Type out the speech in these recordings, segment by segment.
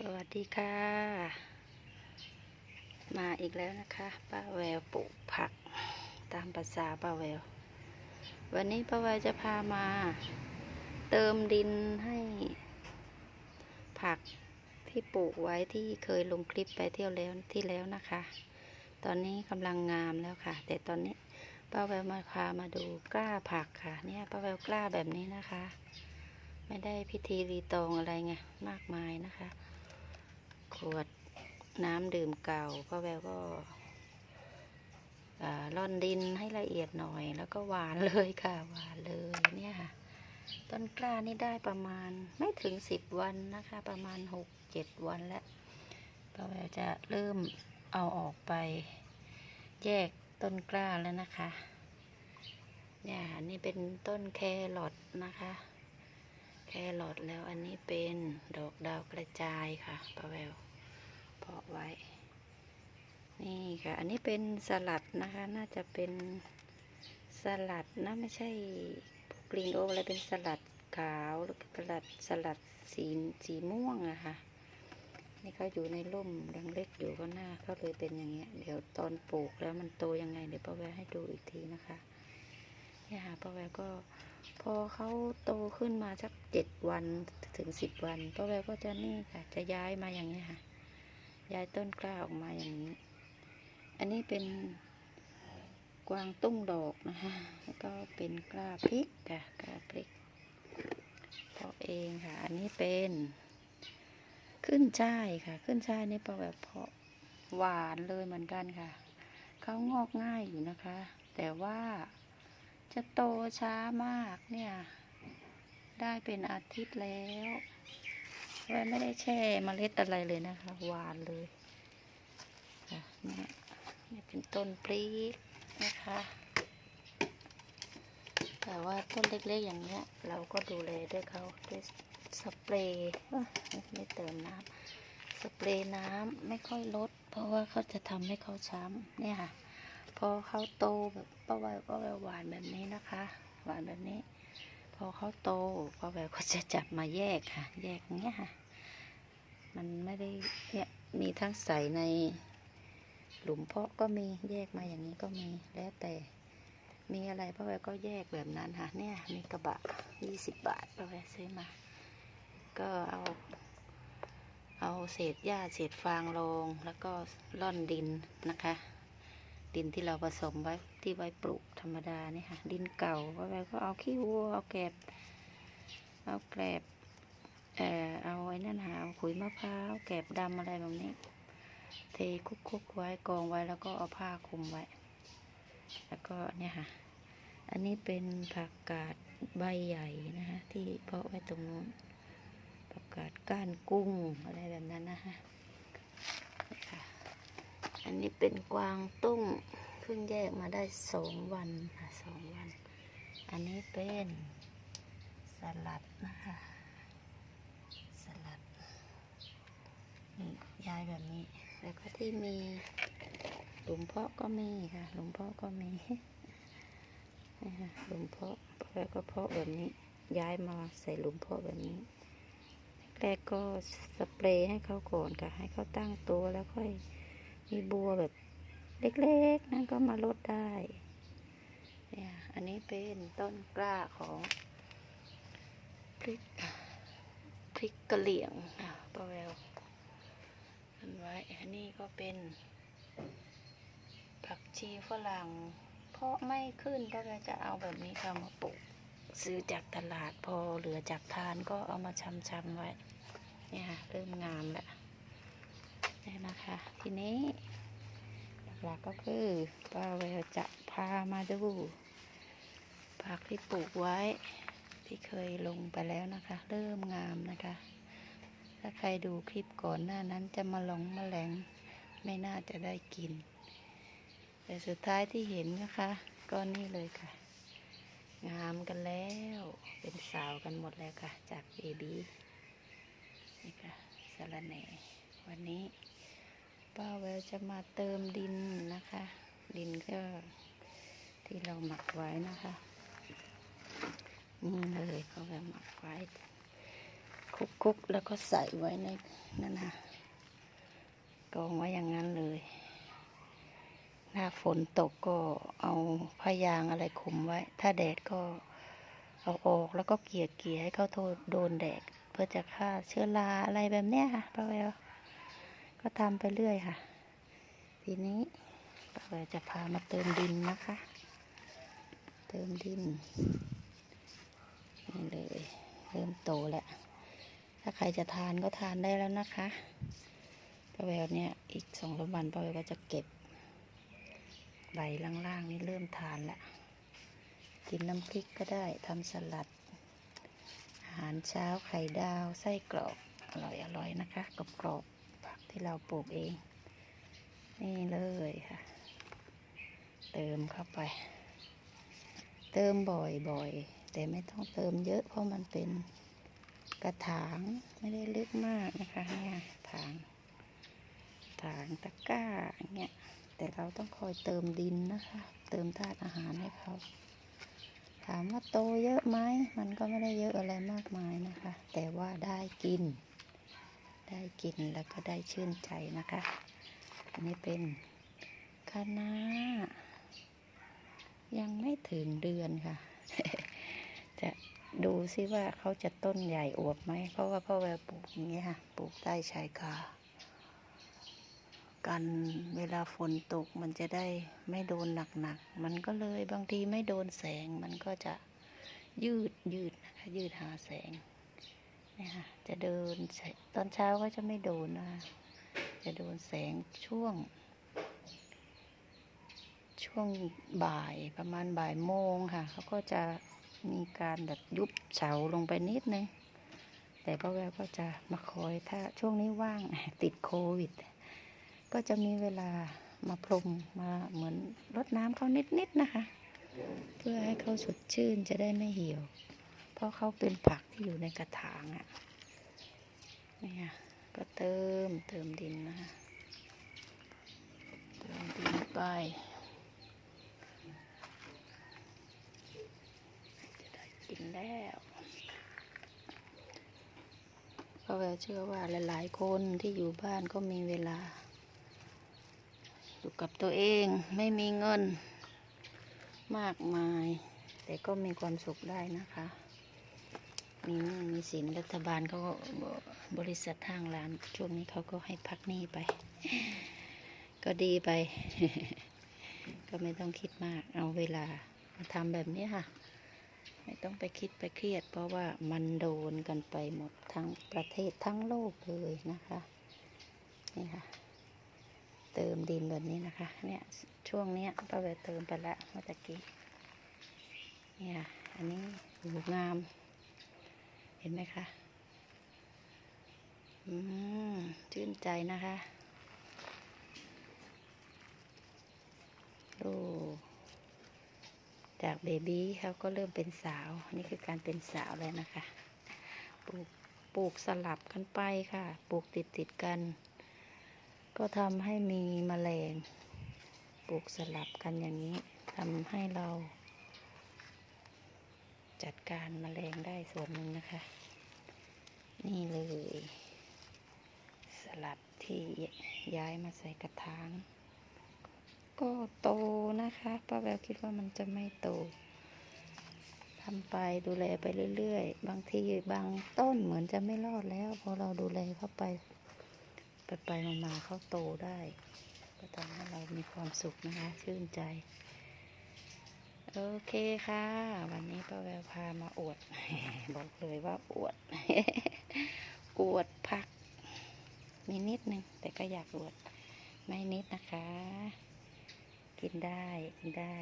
สวัสดีค่ะ มาอีกแล้วนะคะป้าแววปลูกผักตามภาษาป้าแวว วันนี้ป้าแววจะพามา เติมดินให้ ผักที่ปลูกไว้ที่เคยลงคลิปไปเที่ยวแล้วที่แล้วนะคะ ตอนนี้กำลังงามแล้วค่ะ แต่ตอนนี้ป้าแววมาพามาดูกล้าผักค่ะ เนี่ยป้าแววกล้าแบบนี้นะคะ ไม่ได้พิธีรีตองอะไรไงมากมายนะคะ ขวดน้ำดื่มเก่าพ่อแววก็อ่าร่อนดินให้ละเอียดหน่อย แล้วก็หวานเลยค่ะหวานเลยเนี่ยค่ะต้นกล้านี่ได้ประมาณไม่ถึงสิบวันนะคะ ประมาณหกเจ็ดวันแล้วพ่อแววจะเริ่มเอาออกไป แยกต้นกล้าแล้วนะคะเนี่ยนี่เป็นต้นแครอทนะคะ แครอทแล้วอันนี้เป็นดอกดาวกระจายค่ะป้าแวว เพาะไว้ นี่ค่ะ อันนี้เป็นสลัดนะคะ น่าจะเป็นสลัดนะไม่ใช่กรีนโอ๊กอะไรเป็นสลัดขาวหรือสลัดสลัดสีสีม่วงอะค่ะนี่เขาอยู่ในร่มยังเล็กอยู่ก็หน้าก็เลยเป็นอย่างเงี้ย เดี๋ยวตอนปลูกแล้วมันโตยังไงเดี๋ยวป้าแววให้ดูอีกทีนะคะเนี่ยค่ะป้าแววก็พอเขาโตขึ้นมาสักเจ็ดวันถึงสิบวันป้าแววก็จะนี่ค่ะ จะย้ายมาอย่างนี้ยค่ะ ย้ายต้นกล้าออกมาอย่างนี้ อันนี้เป็นกวางตุ้งดอกนะคะแล้วก็เป็นกล้าพริกค่ะกล้าพริกเพาะเองค่ะ อันนี้เป็นขึ้นช่ายค่ะ ขึ้นช่ายนี่ป้าแววเพาะหวานเลยเหมือนกันค่ะเขางอกง่ายอยู่นะคะ แต่ว่าจะโตช้ามากเนี่ย ได้เป็นอาทิตย์แล้ว ไว้ไม่ได้แช่เมล็ดอะไรเลยนะคะหวานเลยค่ะเนี่ยนี่เป็นต้นปลีกนะคะ แต่ว่าต้นเล็กๆอย่างเงี้ย เราก็ดูแลด้วยเขาด้วยสเปรย์ไม่เติมน้ำสเปรย์น้ำไม่ค่อยลด เพราะว่าเขาจะทำให้เขาช้ำเนี่ยค่ะพอเขาโตแบบป้าแววก็หวานแบบนี้นะคะ หวานแบบนี้ พอเขาโตป้าแววก็จะจับมาแยกค่ะ แยกเงี้ยค่ะ มันไม่ได้เนี่ยมีทั้งใส่ในหลุมเพาะก็มีแยกมาอย่างนี้ก็มีแล้วแต่มีอะไรป้าแววก็แยกแบบนั้นค่ะเนี่ยมีกระบะยี่สิบบาทป้าแววซื้อมา ก็เอา เอาเศษหญ้าเศษฟางลงแล้วก็ร่อนดินนะคะ ดินที่เราผสมไว้ที่ไว้ปลูกธรรมดานี่ค่ะ ดินเก่าก็ไปก็เอาขี้วัวเอาแกลบเอาแกลบเอ่อเอา อ้นั่นหาขุยมะพร้าวแกบดำอะไรแบบนี้ เทคุกๆไว้กองไว้แล้วก็เอาผ้าคลุมไว้ แล้วก็เนี่ยค่ะ อันนี้เป็นผักกาดใบใหญ่นะคะที่เพาะไว้ตรงนู้นผักกาดก้านกุ้งอะไรแบบนั้นนะคะนี่ค่ะ อันนี้เป็นกวางตุ้งเพิ่งแยกมาได้สองวันค่ะสองวัน อันนี้เป็นสลัดนะคะ สลัดนี่ยาย แบบนี้ แล้วก็ที่มีหลุมเพาะก็มีค่ะ หลุมเพาะก็มีนะคะหลุมเพาะแล้วก็เพาะแบบนี้ ย้ายมาใส่หลุมเพาะแบบนี้แรกก็สเปรย์ให้เขาก่อนค่ะ ให้เขาตั้งตัวแล้วค่อยมีบัวแบบเล็กๆ นั่นก็มาลดได้เนี่ยอันนี้เป็นต้นกล้าของพริกพริกกะเหลี่ยงอะป้าแววันไว้ อันนี้ก็เป็น ผักชีฝรั่ง เพราะไม่ขึ้นป้าแววจะเอาแบบนี้ค่ะมาปลูก ซื้อจากตลาดพอเหลือจากทานก็เอามาชำๆไว้ เนี่ยค่ะ เริ่มงามแล้วนี่นะคะ ทีนี้หลักๆก็คือป้าแววจะพามาดูผักที่ปลูกไว้ที่เคยลงไปแล้วนะคะ เริ่มงามนะคะ ถ้าใครดูคลิปก่อนหน้านั้นจะมาหลงมาแมลงไม่น่าจะได้กิน แต่สุดท้ายที่เห็นนะคะก็นี่เลยค่ะ งามกันแล้ว เป็นสาวกันหมดแล้วค่ะ จากเบบีนี่ค่ะสารแหน่วันนี้ป้าแววจะมาเติมดินนะคะ ดินก็ที่เราหมักไว้นะคะนี่เลยป้าแววหมักไว้ คุกๆแล้วก็ใส่ไว้ในนั่นนะกองไว้อย่างนั้นเลย หน้าฝนตกก็เอาผ้ายางอะไรคุมไว้ ถ้าแดดก็เอาออกแล้วก็เกี่ยเกี่ยให้เขาโทษโดนแดดเพื่อจะฆ่าเชื้อราอะไรแบบเนี้ยค่ะป้าแววก็ทำไปเรื่อยค่ะ ทีนี้ป้าแววจะพามาเติมดินนะคะ เติมดินนี่เลยเริ่มโตแล้ว ถ้าใครจะทานก็ทานได้แล้วนะคะป้าแววเนี่ยอีกสองสามวันป้าแววก็จะเก็บใบล่างๆนี่เริ่มทานละกินน้ำพริกก็ได้ทำสลัด อาหารเช้าไข่ดาวไส้กรอกอร่อยๆนะคะกรอบๆผักที่เราปลูกเอง นี่เลยค่ะ เติมเข้าไป เติมบ่อยๆ แต่ไม่ต้องเติมเยอะเพราะมันเป็น กระถางไม่ได้ลึกมากนะคะเนี่ยถางถางตะกร้าอย่างเงี้ยแต่เราต้องคอยเติมดินนะคะ เติมธาตุอาหารให้เขา ถามว่าโตเยอะไหมมันก็ไม่ได้เยอะอะไรมากมายนะคะ แต่ว่าได้กิน ได้กินแล้วก็ได้ชื่นใจนะคะ อันนี้เป็นคะน้ายังไม่ถึงเดือนค่ะ จะ ดูซิว่าเขาจะต้นใหญ่อวบไหม เพราะว่าพ่อแววปลูกอย่างเงี้ยค่ะ ปลูกใต้ชายคากันเวลาฝนตกมันจะได้ไม่โดนหนักๆ มันก็เลยบางทีไม่โดนแสงมันก็จะยืดยืดนะคะยืดหาแสงเนี่ยค่ะจะเดินตอนเช้าก็จะไม่โดนนะจะโดนแสงช่วง ช่วงบ่ายประมาณบ่ายโมงค่ะเขาก็จะ มีการแบบยุบเฉาลงไปนิดนึง แต่พ่อแววก็จะมาคอยถ้าช่วงนี้ว่างติดโควิด ก็จะมีเวลามาพรมมาเหมือนรดน้ำเขานิดๆนะคะ เพื่อให้เขาสดชื่นจะได้ไม่เหี่ยว เพราะเขาเป็นผักที่อยู่ในกระถางอะ่ะเนี่ยก็เติมเติมดินนะคะเติมดินไป จะได้กิน แล้วเพราะว่าเชื่อว่าหลายๆคนที่อยู่บ้านก็มีเวลา อยู่กับตัวเองไม่มีเงินมากมาย แต่ก็มีความสุขได้นะคะ มีหนี้มีสินรัฐบาลเขาก็บริษัททางร้าน ช่วงนี้เขาก็ให้พักหนี้ไป ก็ดีไป ก็ไม่ต้องคิดมากเอาเวลามาทำแบบนี้ค่ะ ไม่ต้องไปคิดไปเครียด เพราะว่ามันโดนกันไปหมดทั้งประเทศทั้งโลกเลยนะคะนี่ค่ะ เติมดินแบบนี้นะคะ เนี่ยช่วงเนี้ยป้าแววเติมไปล้วเมื่อตะกี้เนี่ยอันนี้หูงาม เห็นไหมคะอืมชื่นใจนะคะดู จากเบบี้เขาก็เริ่มเป็นสาว นี่คือการเป็นสาวแล้วนะคะ ปลูกปลูกสลับกันไปค่ะ ปลูกติดติดกัน ก็ทำให้มีแมลง ปลูกสลับกันอย่างนี้ทำให้เรา จัดการแมลงได้ส่วนหนึ่งนะคะ นี่เลย สลัดที่ย้ายมาใส่กระถาง ก็โต นะคะป้าแววคิดว่ามันจะไม่โตทำไปดูแลไปเรื่อยๆ บางทีบางต้นเหมือนจะไม่รอดแล้ว พอเราดูแลเข้าไป ไปไปมามาๆเขาโตได้ ก็ทำให้เรามีความสุขนะคะ ชื่นใจ โอเคค่ะ วันนี้ป้าแววพามาอวด บอกเลยว่าอวด อวดผัก มีนิดนึงแต่ก็อยากอวด ไม่นิดนะคะ กินได้กินได้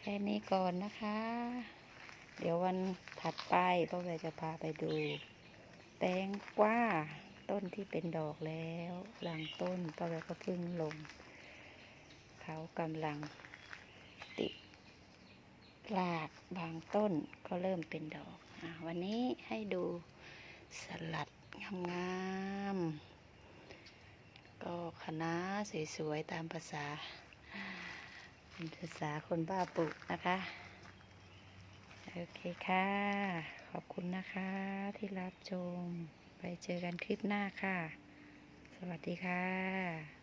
แค่นี้ก่อนนะคะ เดี๋ยววันถัดไปป้าแวจะพาไปดู แตงกวาต้นที่เป็นดอกแล้วหลังต้นป้าแวก็เพึ่งลง เขากำลังติดรากบางต้นก็เริ่มเป็นดอกอวันนี้ให้ดูสลัดงาม คณะสวยๆตามภาษาภาษาคนบ้าปลูกนะคะ โอเคค่ะ ขอบคุณนะคะที่รับชม ไปเจอกันคลิปหน้าค่ะ สวัสดีค่ะ